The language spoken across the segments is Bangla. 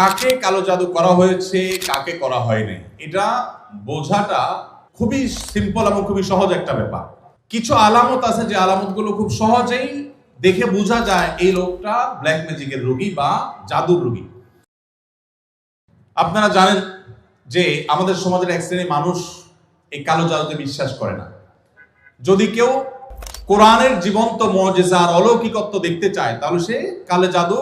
কাকে কালো জাদু করা হয়েছে, কাকে করা হয়নি। এটা বোঝাটা খুবই সিম্পল এবং খুবই সহজ একটা ব্যাপার। কিছু আলামত আছে যে আলামতগুলো খুব সহজেই দেখে বোঝা যায় এই লোকটা ব্ল্যাক ম্যাজিকের রোগী বা জাদুর রোগী। আপনারা জানেন যে আমাদের সমাজের এক শ্রেণির মানুষ এই কালো জাদুতে বিশ্বাস করে না। যদি কেউ কোরআনের জীবন্ত মজেজার অলৌকিকত্ব দেখতে চায়, তাহলে সে কালো জাদু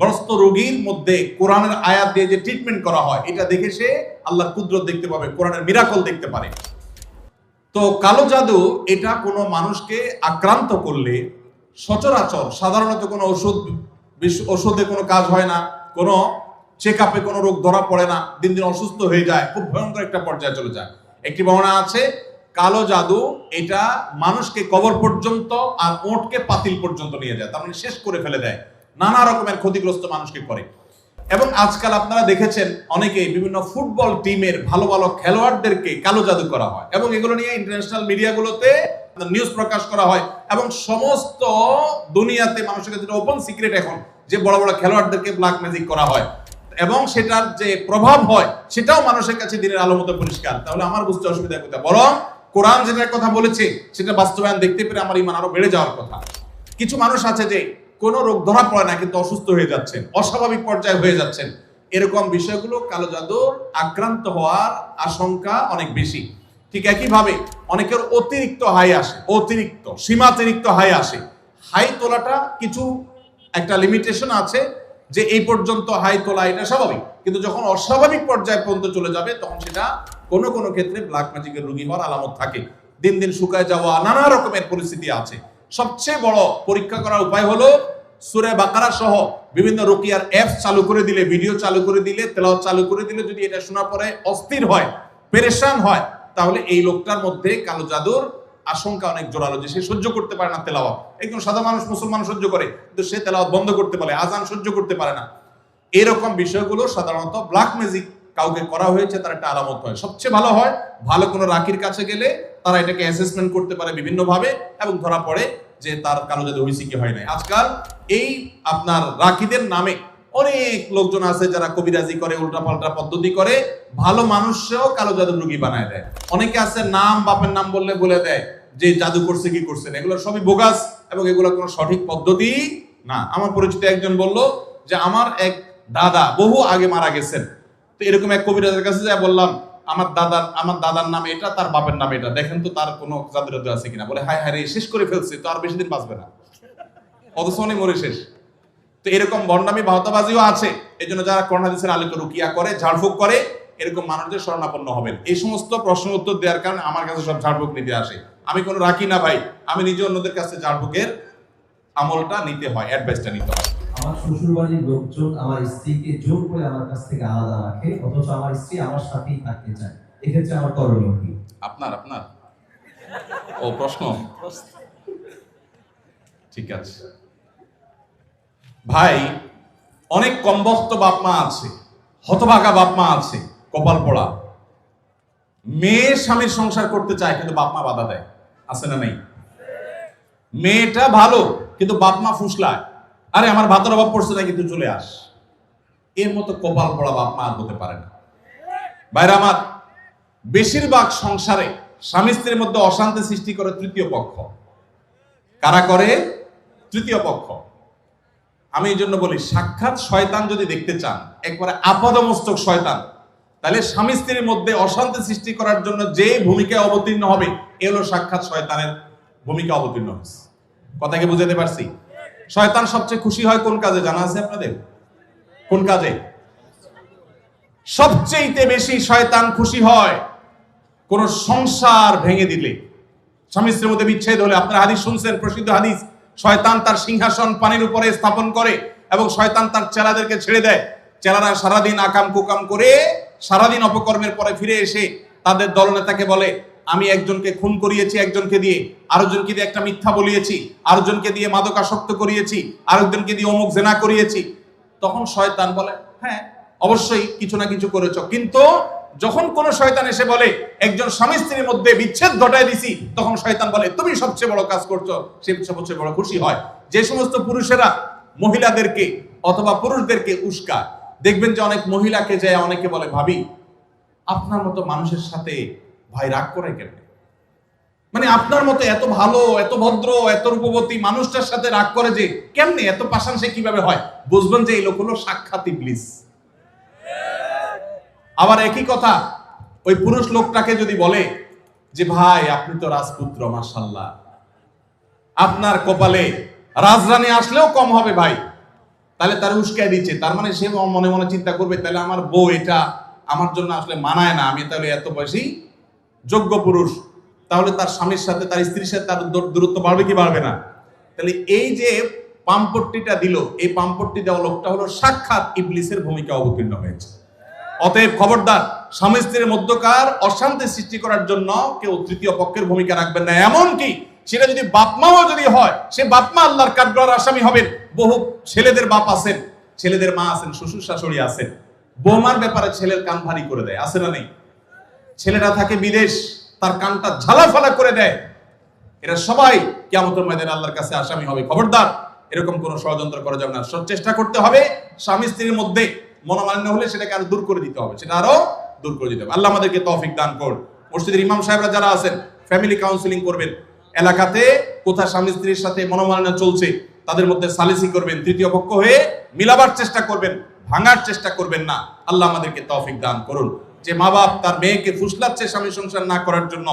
গ্রস্ত রোগীর মধ্যে কোরআনের আয়াত দিয়ে যে ট্রিটমেন্ট করা হয়, এটা দেখে সে আল্লাহর কুদরত দেখতে পাবে, কোরআনের মিরাকল দেখতে পারে। তো কালো জাদু, এটা কোনো মানুষকে আক্রান্ত করলে সচরাচর সাধারণত কোনো ওষুধ ওষুধে কোনো কাজ হয় না, কোনো চেক আপে কোনো রোগ ধরা পড়ে না, দিন দিন অসুস্থ হয়ে যায়, খুব ভয়ঙ্কর একটা পর্যায়ে চলে যায়। একটি বর্ণনা আছে, কালো জাদু, এটা মানুষকে কবর পর্যন্ত আর ওটকে পাতিল পর্যন্ত নিয়ে যায়, তার মানে শেষ করে ফেলে দেয়। নানা রকমের ক্ষতিগ্রস্ত মানুষকে করে। এবং আজকাল আপনারা দেখেছেন অনেকে বিভিন্ন ফুটবল টিমের ভালো ভালো খেলোয়াড়দেরকে কালো জাদু করা হয় এবং এগুলো নিয়ে ইন্টারন্যাশনাল মিডিয়াগুলোতে নিউজ প্রকাশ করা হয় এবং সমস্ত দুনিয়াতে মানুষের কাছে ওপেন সিক্রেট এখন, যে বড় বড় খেলোয়াড়দেরকে ব্ল্যাক ম্যাজিক করা হয়। এবং সেটার যে প্রভাব হয়, সেটাও মানুষের কাছে দিনের আলো মতো পরিষ্কার। তাহলে আমার বুঝতে অসুবিধা কোথায়? বরং কোরআন যেটার কথা বলেছে, সেটা বাস্তবায়ন দেখতে পেরে আমার ইমান আরও বেড়ে যাওয়ার কথা। কিছু মানুষ আছে যে কোনো রোগ ধরা পড়ে না, কিন্তু অসুস্থ হয়ে যাচ্ছেন, অস্বাভাবিক পর্যায়ে হয়ে যাচ্ছেন। এরকম বিষয়গুলো কালো জাদুর আক্রান্ত হওয়ার আশঙ্কা অনেক বেশি। ঠিক একইভাবে অনেকের অতিরিক্ত হাই আসে, অতিরিক্ত, সীমাতিরিক্ত হাই আসে। হাই তোলাটা কিছু একটা লিমিটেশন আছে যে এই পর্যন্ত হাই তোলা এটা স্বাভাবিক। কিন্তু যখন অস্বাভাবিক পর্যায়ে পর্যন্ত চলে যাবে, তখন সেটা কোনো কোনো ক্ষেত্রে ব্ল্যাক ম্যাজিকের রোগী হওয়ার আলামত থাকে। দিন দিন শুকায় যাওয়া, নানা রকমের পরিস্থিতি আছে। সবচেয়ে বড় পরীক্ষা করার উপায় হলো সুরে বাকারা সহ বিভিন্ন রুকিয়ার অ্যাপস চালু করে দিলে ভিডিও চালু করে দিলে, তেলাওয়াত চালু করে দিলে যদি এটা শোনার পরে অস্থির হয়, পেরেশান হয়, তাহলে এই লোকটার মধ্যে কালো জাদুর আশঙ্কা অনেক জোরালো যে সে সহ্য করতে পারে না তেলাওয়াত। একজন সাদা মানুষ মুসলমান সহ্য করে, কিন্তু সে তেলাওয়াত বন্ধ করতে পারে, আজান সহ্য করতে পারে না। এরকম বিষয়গুলো সাধারণত ব্ল্যাক ম্যাজিক কাউকে করা হয়েছে, তার একটা আলামত হয়। সবচেয়ে ভালো হয়, ভালো কোনো রাখির কাছে গেলে তারা এটাকে অ্যাসেসমেন্ট করতে পারে বিভিন্নভাবে এবং ধরা পড়ে যে তার কালো জাদু হয়েছে কি হয় নাই। আজকাল এই আপনার রাখিদের নামে অনেক লোকজন আছে যারা কবিরাজি করে, উল্টাপাল্টা পদ্ধতি করে, ভালো মানুষও কালো জাদু রুগী বানায় দেয়। অনেকে আছে নাম, বাপের নাম বললে বলে দেয় যে জাদু করছে, কি করছে এগুলো সবই বোগাস এবং এগুলো কোনো সঠিক পদ্ধতি না। আমার পরিচিত একজন বলল যে, আমার এক দাদা বহু আগে মারা গেছেন। তো এরকম এক কবিরাজের কাছে যাই বললাম আমার দাদার আমার দাদার নাম এটা, তার বাপের নাম এটা। দেখেন তো তার কোনো জাদু টাদু আছে কিনা। বলে, হায় হায় রে, শেষ করে ফেলছে, তো আর বেশি দিন বাঁচবে না। অথচ উনি মরে শেষ। তো এরকম বন্ডামি, বাহতাবাজিও আছে। এই জন্য যারা করোনা হাদিসের আলোকে রুকিয়া করে, ঝাড়ফুঁক করে, এরকম মানুষদের শরণাপন্ন হবেন। এই সমস্ত প্রশ্ন উত্তর দেওয়ার কারণে আমার কাছে সব ঝাড়ফুঁক নিতে আসে। আমি কোনো রাখি না ভাই। আমি নিজে অন্যদের কাছে ঝাড়ফুঁকের আমলটা নিতে হয় অ্যাডভাইসটা নিতে হয়। আমার শ্বশুর বাড়ির লোকজন আমার স্ত্রীকে জোর করে আমার কাছ থেকে আলাদা রাখে, অথচ আমার স্ত্রী আমার সাথেই থাকতে চায়। এক্ষেত্রে আমার করণীয় কি? আপনার আপনার? ও প্রশ্ন? ঠিক আছে। ভাই, অনেক কমবক্ত বাপ মা আছে, হতভাগা বাপ মা আছে, কপাল পড়া। মেয়ে স্বামীর সংসার করতে চায়, কিন্তু বাপ মা বাধা দেয়। আছে না নাই? মেয়েটা ভালো, কিন্তু বাপ মা ফুসলায়। আরে, আমার ভাতের অভাব পড়ছে না কিন্তু চলে আস। এর মতো কপাল পড়া বাপ মা হতে পারে না। বাইরে আমার, বেশিরভাগ সংসারে স্বামী স্ত্রীর মধ্যে অশান্তি সৃষ্টি করে তৃতীয় পক্ষ। কারা করে? তৃতীয় পক্ষ। আমি এই জন্য বলি, সাক্ষাৎ শয়তান যদি দেখতে চান, একবারে আপাদমস্তক শয়তান, তাহলে স্বামী স্ত্রীর মধ্যে অশান্তি সৃষ্টি করার জন্য যে ভূমিকায় অবতীর্ণ হবে, এ হলো সাক্ষাৎ শয়তানের ভূমিকা অবতীর্ণ হয়েছে। কথাকে বুঝাতে পারছি? শয়তান সবচেয়ে খুশি হয় কোন কাজে? জানা আছে আপনাদের? কোন কাজে? সবচেয়ে বেশি শয়তান খুশি হয় কোন সংসার ভেঙে দিলে। স্বামী স্ত্রীর মধ্যে বিচ্ছেদ হলে আপনারা হাদিস শুনছেন, প্রসিদ্ধ হাদিস, শয়তান তার সিংহাসন পানির উপরে স্থাপন করে এবং শয়তান তার চেলাদেরকে ছেড়ে দেয়। চেলারা সারাদিন আকাম কুকাম করে সারাদিন অপকর্মের পরে ফিরে এসে তাদের দলনেতাকে বলে আমি একজনকে খুন করিয়েছি একজনকে দিয়ে, আরেকজনকে দিয়ে একটা মিথ্যা বলিয়েছি, আরেকজনকে দিয়ে মাদকাসক্ত করিয়েছি, আরেকজনকে দিয়ে অমুক জেনা করিয়েছি। তখন শয়তান বলে হ্যাঁ অবশ্যই কিছু না কিছু করেছ। কিন্তু যখন কোন শয়তান এসে বলে, একজন স্বামী স্ত্রীর মধ্যে বিচ্ছেদ ঘটায় দিছি, তখন শয়তান বলে, তুমি সবচেয়ে বড় কাজ করছ, সে সবচেয়ে বড় খুশি হয়। যে সমস্ত পুরুষেরা মহিলাদেরকে অথবা পুরুষদেরকে উস্কায় দেখবেন যে অনেক মহিলাকে যায় অনেকে বলে, ভাবি, আপনার মতো মানুষের সাথে ভাই রাগ করে কেন? মানে আপনার মতো এত ভালো, এত ভদ্র, এত রূপবতী মানুষটার সাথে রাগ করে যে কেমনে, এত পাশান সে কীভাবে হয়? বুঝবেন যে এই লোক হলো সাক্ষাৎ ইবলিস। আবার একই কথা, ওই পুরুষ লোকটাকে যদি বলে যে, ভাই, আপনি তো রাজপুত্র মাসাল্লাহ আপনার কপালে রাজরানী আসলেও কম হবে ভাই। তাহলে তার উস্কায় দিচ্ছে। তার মানে সে মনে মনে চিন্তা করবে, তাহলে আমার বউ এটা আমার জন্য আসলে মানায় না। আমি তাহলে এত বয়সী যোগ্য পুরুষ, তাহলে তার স্বামীর সাথে, তার স্ত্রীর সাথে তার দূরত্ব বাড়বে কি বাড়বে না? তাহলে এই যে পাম্পট্টিটা দিল, এই পাম্পট্টি দেওয়া লোকটা হলো সাক্ষাৎ ইবলিসের ভূমিকা অবতীর্ণ হয়েছে। অতএব খবরদার, স্বামী স্ত্রীর মধ্যকার অশান্তি সৃষ্টি করার জন্য কেউ তৃতীয় পক্ষের ভূমিকা রাখবেন না। এমন কি সেটা যদি বাপমাও যদি হয়, সে বাপমা আল্লাহর কাঠগড়ার আসামি হবেন। বহু ছেলেদের বাপ আছেন, ছেলেদের মা আছেন, শ্বশুর শাশুড়ি আছেন। বৌমার ব্যাপারে ছেলের কান ভারী করে দেয়, আছে না নেই? ছেলেরা থাকে বিদেশ, তার কানটা ঝালাফালা করে দেয়। এরা সবাই কিয়ামতের ময়দানে আল্লাহর কাছে আসামি হবে। খবরদার, এরকম কোনো ষড়যন্ত্র করা যাবে না। চেষ্টা করতে হবে স্বামী স্ত্রীর মধ্যে মনোমালিন্য হলে সেটাকে আরও দূর করে দিতে হবে। সেটা আরও দূর করে দিতে হবে। আল্লাহ আমাদেরকে তৌফিক দান করুন। মসজিদের ইমাম সাহেবরা যারা আছেন ফ্যামিলি কাউন্সিলিং করবেন। এলাকাতে কোথায় স্বামী স্ত্রীর সাথে মনোমালিন্য চলছে, তাদের মধ্যে সালিসি করবেন। তৃতীয় পক্ষ হয়ে মিলাবার চেষ্টা করবেন, ভাঙার চেষ্টা করবেন না। আল্লাহ আমাদেরকে তৌফিক দান করুন। যে মা বাপ তার মেয়েকে ফুসলাচ্ছে স্বামী সংসার না করার জন্য,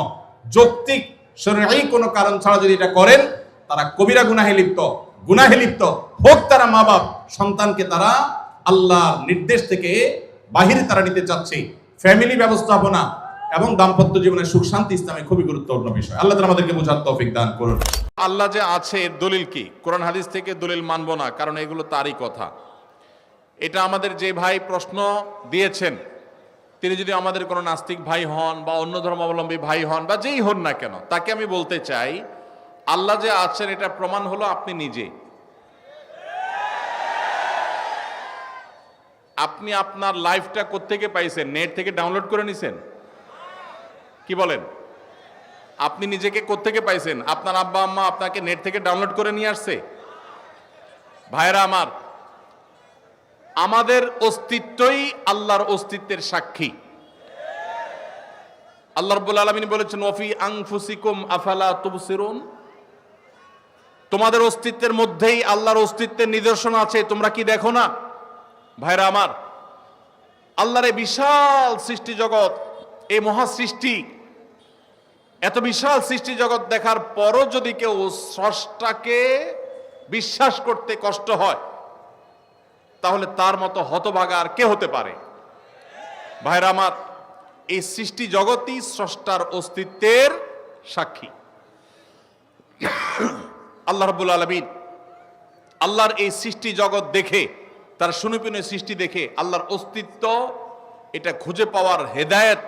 যৌক্তিক, শরীরী কোনো কারণ ছাড়া যদি এটা করেন, তারা কবিরা গুনাহে লিপ্ত। গুনাহে লিপ্ত। হোক তারা মা বাপ, সন্তানকে তারা আল্লাহর নির্দেশ থেকে বাহিরে তারা নিতে চাচ্ছে। ফ্যামিলি ব্যবস্থাপনা এবং দাম্পত্য জীবনের সুখ, শান্তি ইসলামে খুবই গুরুত্বপূর্ণ বিষয়। আল্লাহ আমাদেরকে বোঝার তৌফিক দান করুন। আল্লাহ যে আছে এর দলিল কি? কোরআন হাদিস থেকে দলিল মানবো না, কারণ এগুলো তারই কথা। এটা আমাদের যে ভাই প্রশ্ন দিয়েছেন তিনি যদি আমাদের কোনো নাস্তিক ভাই হন বা অন্য ধর্মাবলম্বী ভাই হন বা যেই হন না কেন, তাকে আমি বলতে চাই, আল্লাহ যে আছেন, এটা প্রমাণ হলো আপনি নিজে। আপনি আপনার লাইফটা কোত্থেকে পাইছেন? নেট থেকে ডাউনলোড করে নিছেন? কি বলেন? আপনি নিজেকে কোত্থেকে পাইছেন? আপনার আব্বা, আম্মা আপনাকে নেট থেকে ডাউনলোড করে নিয়ে আসছে? ভাইরা আমার আমাদের অস্তিত্বই আল্লাহর অস্তিত্বের সাক্ষী। আল্লাহ রব্বুল আলমিন বলেছেন ওফি আংফুসিকুম আফালা তুবসিরুন? তোমাদের অস্তিত্বের মধ্যেই আল্লাহর অস্তিত্বের নিদর্শন আছে, তোমরা কি দেখো না? ভাইরা আমার, আল্লাহর এই বিশাল সৃষ্টি জগৎ, এই মহা সৃষ্টি, এত বিশাল সৃষ্টি জগৎ দেখার পরও যদি কেউ স্রষ্টাকে বিশ্বাস করতে কষ্ট হয় তাহলে তার মতো হতভাগা আর কে হতে পারে? ভাইরা আমার, এই সৃষ্টি জগতই স্রষ্টার অস্তিত্বের সাক্ষী। আল্লাহ রব্বুল আলমিন আল্লাহর এই সৃষ্টি জগৎ দেখে, তার সুনিপুণের সৃষ্টি দেখে আল্লাহর অস্তিত্ব, এটা খুঁজে পাওয়ার হেদায়েত,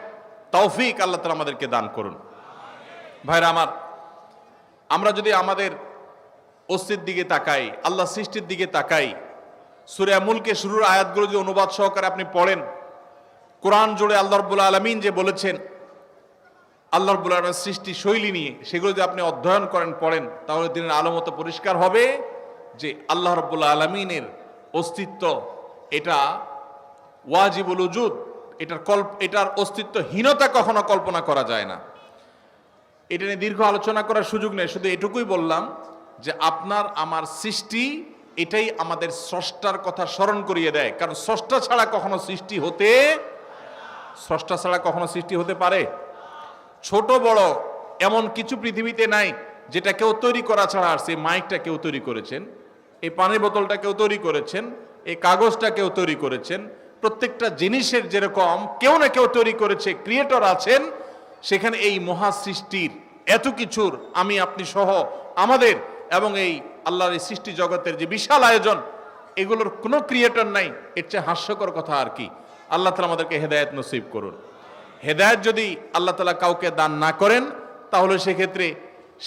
তৌফিক আল্লাহ তালা আমাদেরকে দান করুন। ভাইরা আমার, আমরা যদি আমাদের অস্তিত্বের দিকে তাকাই, আল্লাহ সৃষ্টির দিকে তাকাই সুরে মুলকে শুরুর আয়াতগুলো যদি অনুবাদ সহকারে আপনি পড়েন। কোরআন জুড়ে আল্লাহ রব্বুল আলমিন যে বলেছেন, আল্লাহ রব্বুল আলমের সৃষ্টি শৈলী নিয়ে সেগুলো যদি আপনি অধ্যয়ন করেন, পড়েন, তাহলে দিনের আলো মতো পরিষ্কার হবে যে আল্লাহ রব্বুল আলমিনের অস্তিত্ব এটা ওয়াজিবুল উজুদ, এটার কল্প এটার অস্তিত্বহীনতা কখনো কল্পনা করা যায় না। এটা নিয়ে দীর্ঘ আলোচনা করার সুযোগ নেই, শুধু এটুকুই বললাম যে আপনার, আমার সৃষ্টি এটাই আমাদের স্রষ্টার কথা স্মরণ করিয়ে দেয়। কারণ স্রষ্টা ছাড়া কখনো সৃষ্টি হতে স্রষ্টা ছাড়া কখনো সৃষ্টি হতে পারে। ছোট, বড় এমন কিছু পৃথিবীতে নাই যেটা কেউ তৈরি করা ছাড়া আর সেই মাইকটা কেউ তৈরি করেছেন, এই পানির বোতলটা কেউ তৈরি করেছেন, এই কাগজটা কেউ তৈরি করেছেন, প্রত্যেকটা জিনিসের যেরকম কেউ না কেউ তৈরি করেছে, ক্রিয়েটর আছেন, সেখানে এই মহা সৃষ্টির এত কিছুর আমি, আপনি সহ আমাদের এবং এই আল্লাহর এই সৃষ্টি জগতের যে বিশাল আয়োজন, এগুলোর কোনো ক্রিয়েটর নাই। এর চেয়ে হাস্যকর কথা আর কি? আল্লাহ তালা আমাদেরকে হেদায়ত নসিব করুন। হেদায়ত যদি আল্লাহ তালা কাউকে দান না করেন, তাহলে সেক্ষেত্রে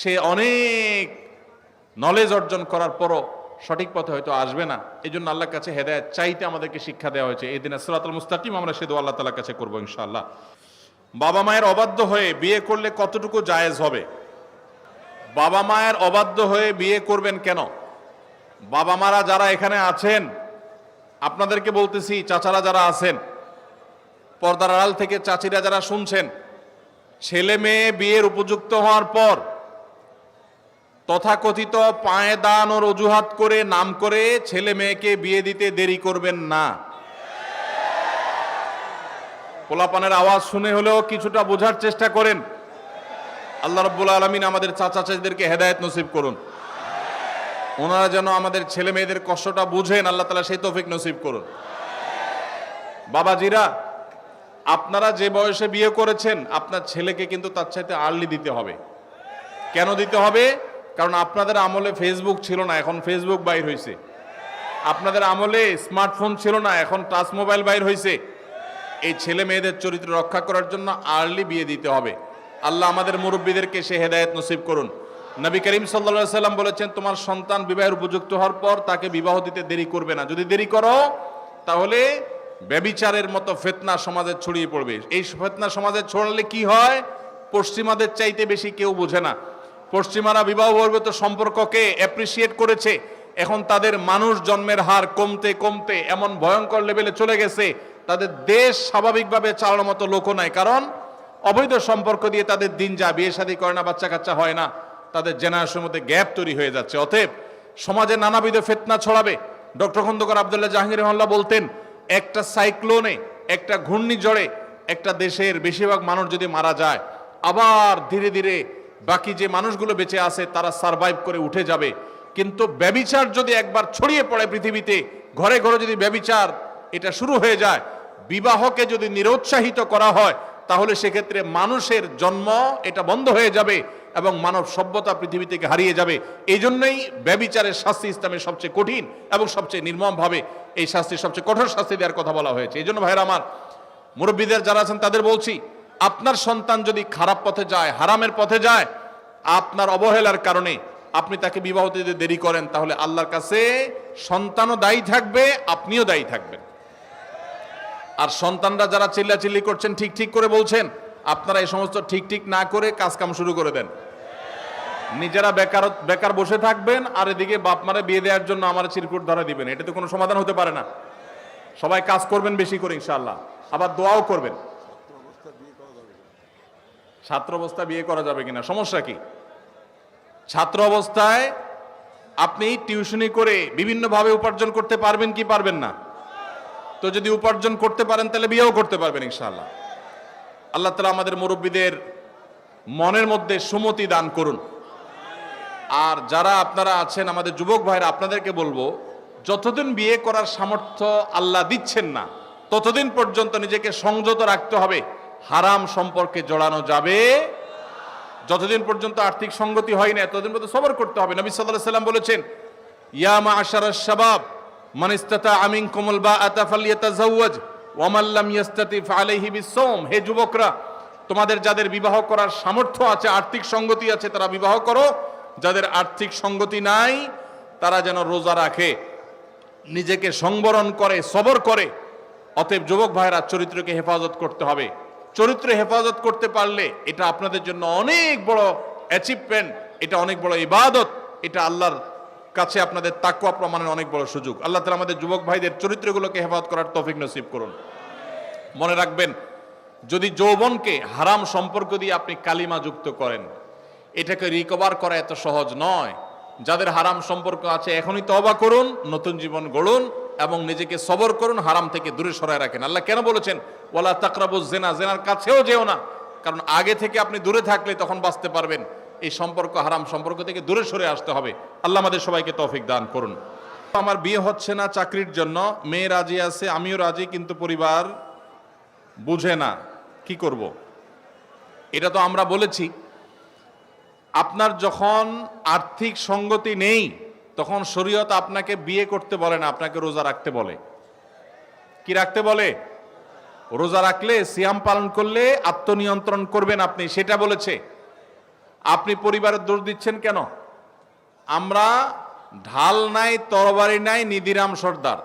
সে অনেক নলেজ অর্জন করার পরও সঠিক পথে হয়তো আসবে না। এই জন্য আল্লাহর কাছে হেদায়ত চাইতে আমাদেরকে শিক্ষা দেওয়া হয়েছে। এই দিনে সুরাতুল মুস্তাকিম আমরা সে দোয়া আল্লাহ তালার কাছে করব ইনশাআল্লাহ। বাবা মায়ের অবাধ্য হয়ে বিয়ে করলে কতটুকু জায়েজ হবে? বাবা মায়ের অবাধ্য হয়ে বিয়ে করবেন কেন? বাবা মারা যারা এখানে আছেন, আপনাদেরকে বলতেছি, চাচারা যারা আছেন, পর্দার আড়াল থেকে চাচিরা যারা শুনছেন, ছেলে মেয়ে বিয়ের উপযুক্ত হওয়ার পর তথাকথিত পায়ে দান ওর অজুহাত করে, নাম করে ছেলে মেয়েকে বিয়ে দিতে দেরি করবেন না। পোলাপানের আওয়াজ শুনে হলেও কিছুটা বোঝার চেষ্টা করেন। আল্লাহ রব্বুল আলমিন আমাদের চাচা চাচিদেরকে হেদায়েত নসিব করুন। ওনারা যেন আমাদের ছেলে মেয়েদের কষ্টটা বুঝেন, আল্লাহ তালা সেই তৌফিক নসিব করুন। বাবাজিরা, আপনারা যে বয়সে বিয়ে করেছেন, আপনার ছেলেকে কিন্তু তার চাইতে আর্লি দিতে হবে। কেন দিতে হবে? কারণ আপনাদের আমলে ফেসবুক ছিল না, এখন ফেসবুক বাইর হয়েছে আপনাদের আমলে স্মার্টফোন ছিল না, এখন টাচ মোবাইল বাইর হয়েছে এই ছেলে মেয়েদের চরিত্র রক্ষা করার জন্য আর্লি বিয়ে দিতে হবে। আল্লাহ আমাদের মুরব্বীদেরকে সে হেদায়েত নসিব করুন। নবী করিম সাল্লা সাল্লাম বলেছেন, তোমার সন্তান বিবাহের উপযুক্ত হওয়ার পর তাকে বিবাহ দিতে দেরি করবে না। যদি দেরি করো, তাহলে ব্যবিচারের মতো ফেতনা সমাজে ছড়িয়ে পড়বে। এই ফেতনা সমাজে ছড়ালে কি হয়? পশ্চিমাদের চাইতে বেশি কেউ বোঝে না। পশ্চিমারা বিবাহ বহির্ভূত সম্পর্ককে অ্যাপ্রিসিয়েট করেছে। এখন তাদের মানুষ জন্মের হার কমতে কমতে এমন ভয়ঙ্কর লেভেলে চলে গেছে। তাদের দেশ স্বাভাবিকভাবে চালানোর মতো লোকও নাই। কারণ অবৈধ সম্পর্ক দিয়ে তাদের দিন যা বিয়ে শাদী করে না বাচ্চা কাচ্চা হয় না, তাদের জেনারেশনের মধ্যে গ্যাপ তৈরি হয়ে যাচ্ছে। অতএব সমাজে নানাবিধ ফেতনা ছড়াবে। ডক্টর খন্দকার আবদুল্লাহ জাহাঙ্গীর রহমাল্লাহ বলতেন, একটা সাইক্লোনে, একটা ঘূর্ণিঝড়ে একটা দেশের বেশিরভাগ মানুষ যদি মারা যায়, আবার ধীরে ধীরে বাকি যে মানুষগুলো বেঁচে আছে, তারা সারভাইভ করে উঠে যাবে। কিন্তু ব্যবিচার যদি একবার ছড়িয়ে পড়ে পৃথিবীতে, ঘরে ঘরে যদি ব্যবিচার এটা শুরু হয়ে যায়, বিবাহকে যদি নিরুৎসাহিত করা হয় তাহলে সেক্ষেত্রে মানুষের জন্ম এটা বন্ধ হয়ে যাবে এবং মানব সভ্যতা পৃথিবী থেকে হারিয়ে যাবে। এই জন্যই ব্যবিচারের শাস্তি ইসলামের সবচেয়ে কঠিন এবং সবচেয়ে নির্মমভাবে এই শাস্তি, সবচেয়ে কঠোর শাস্তি দেওয়ার কথা বলা হয়েছে। এই জন্য ভাইরা আমার, মুরব্বীদের যারা আছেন তাদের বলছি, আপনার সন্তান যদি খারাপ পথে যায়, হারামের পথে যায়, আপনার অবহেলার কারণে আপনি তাকে বিবাহ দিতে দেরি করেন, তাহলে আল্লাহর কাছে সন্তানও দায়ী থাকবে, আপনিও দায়ী থাকবেন। আর সন্তানরা যারা চিল্লাচিল্লি করছেন, ঠিক ঠিক করে বলছেন, আপনারা এই সমস্ত ঠিক ঠিক না করে কাজ কাম শুরু করে দেন। নিজেরা বেকার বেকার বসে থাকবেন আর এদিকে বাপ মারা বিয়ে দেওয়ার জন্য আমার চিরকুট ধরা দিবেন। এটা তো কোনো সমাধান হতে পারে না। সবাই কাজ করবেন বেশি করে ইনশাল্লাহ আবার দোয়াও করবেন। ছাত্র অবস্থা বিয়ে করা যাবে কিনা? সমস্যা কি? ছাত্র অবস্থায় আপনি টিউশনি করে বিভিন্নভাবে উপার্জন করতে পারবেন কি পারবেন না? তো যদি উপার্জন করতে পারেন, তাহলে বিয়েও করতে পারবেন ইনশাআল্লাহ। আল্লাহ তালা আমাদের মুরব্বীদের মনের মধ্যে সুমতি দান করুন। আর যারা আপনারা আছেন, আমাদের যুবক ভাইরা, আপনাদেরকে বলব, যতদিন বিয়ে করার সামর্থ্য আল্লাহ দিচ্ছেন না, ততদিন পর্যন্ত নিজেকে সংযত রাখতে হবে। হারাম সম্পর্কে জড়ানো যাবে যতদিন পর্যন্ত আর্থিক সঙ্গতি হয় না, ততদিন পর্যন্ত সবর করতে হবে। নবী সাল্লাহ সাল্লাম বলেছেন ইয়ামা আশার শাবাব মান ইস্তাতা আমিন কোমল বা আতাফালিয়াতাজাওয়াজ ওয়ামাল্লাম ইয়াস্তাতিফ আলাইহি বিসওম হে যুবকরা, তোমাদের যাদের বিবাহ করার সামর্থ্য আছে, আর্থিক সঙ্গতি আছে, তারা বিবাহ করো। যাদের আর্থিক সঙ্গতি নাই, তারা যেন রোজা রাখে, নিজেকে সংবরণ করে, সবর করে। অতএব যুবক ভাইরা চরিত্রকে হেফাজত করতে হবে। চরিত্র হেফাজত করতে পারলে এটা আপনাদের জন্য অনেক বড় অ্যাচিভমেন্ট এটা অনেক বড় ইবাদত, এটা আল্লাহর কাছে আপনাদের তাকুয়া প্রমাণের অনেক বড় সুযোগ। আল্লাহ তালা আমাদের যুবক ভাইদের চরিত্রগুলোকে হেফাজত করার তৌফিক নসিব করুন। মনে রাখবেন, যদি যৌবনকে হারাম সম্পর্ক দিয়ে আপনি কালিমা যুক্ত করেন, এটাকে রিকভার করা এত সহজ নয়। যাদের হারাম সম্পর্ক আছে, এখনই তবা করুন, নতুন জীবন গড়ুন এবং নিজেকে সবর করুন, হারাম থেকে দূরে সরায় রাখেন। আল্লাহ কেন বলেছেন, ওয়ালা তাকরাবু জেনা জেনার কাছেও যেও না। কারণ আগে থেকে আপনি দূরে থাকলে তখন বাঁচতে পারবেন। এই সম্পর্ক হারাম সম্পর্ক থেকে দূরে সরে আসতে হবে। আল্লাহ আমাদের সবাইকে তৌফিক দান করুন। আমার বিয়ে হচ্ছে না চাকরির জন্য, মেয়ে রাজি আছে, আমিও রাজি, কিন্তু পরিবার বুঝে না, কি করব? এটা তো আমরা বলেছি। আপনার যখন আর্থিক সঙ্গতি নেই, তখন শরীয়ত আপনাকে বিয়ে করতে বলে না, আপনাকে রোজা রাখতে বলে। কি রাখতে বলে? রোজা রাখলে, সিয়াম পালন করলে আত্মনিয়ন্ত্রণ করবেন আপনি, সেটা বলেছে। আপনি পরিবারের দোষ দিচ্ছেন কেন? আমরা ঢাল নাই, তরবারি নাই নিদিরাম সর্দার।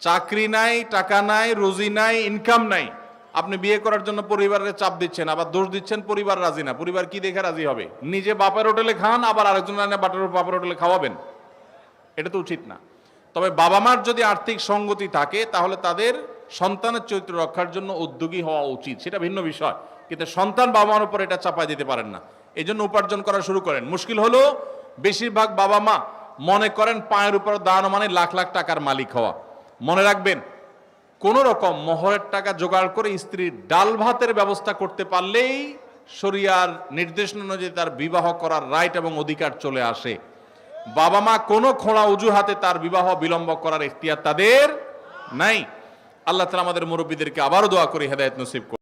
চাকরি নাই, টাকা নাই, রুজি নাই ইনকাম নাই। আপনি বিয়ে করার জন্য পরিবারের চাপ দিচ্ছেন, আবার দোষ দিচ্ছেন পরিবার রাজি না। পরিবার কি দেখে রাজি হবে? নিজে বাপের হোটেলে খান, আবার আরেকজন বাটার বাপের হোটেলে খাওয়াবেন। এটা তো উচিত না। তবে বাবা মার যদি আর্থিক সঙ্গতি থাকে, তাহলে তাদের সন্তানের চরিত্র রক্ষার জন্য উদ্যোগী হওয়া উচিত। সেটা ভিন্ন বিষয়। কিন্তু সন্তান বাবা মার উপর এটা চাপাই দিতে পারেন না। এই জন্য উপার্জন করা শুরু করেন। মুশকিল হলো, বেশিরভাগ বাবা মা মনে করেন পায়ের উপর দাঁড়ানো মানে লাখ লাখ টাকার মালিক হওয়া। মনে রাখবেন, কোন রকম মোহরের টাকা জোগাড় করে স্ত্রীর ডাল ভাতের ব্যবস্থা করতে পারলেই শরিয়ার নির্দেশনা অনুযায়ী তার বিবাহ করার রাইট এবং অধিকার চলে আসে। বাবা মা কোনো খোঁড়া অজুহাতে তার বিবাহ বিলম্ব করার এখতিয়ার তাদের নাই। আল্লাহ তালা আমাদের মুরব্বীদেরকে আবারও দোয়া করে হেদায়ত নসিব।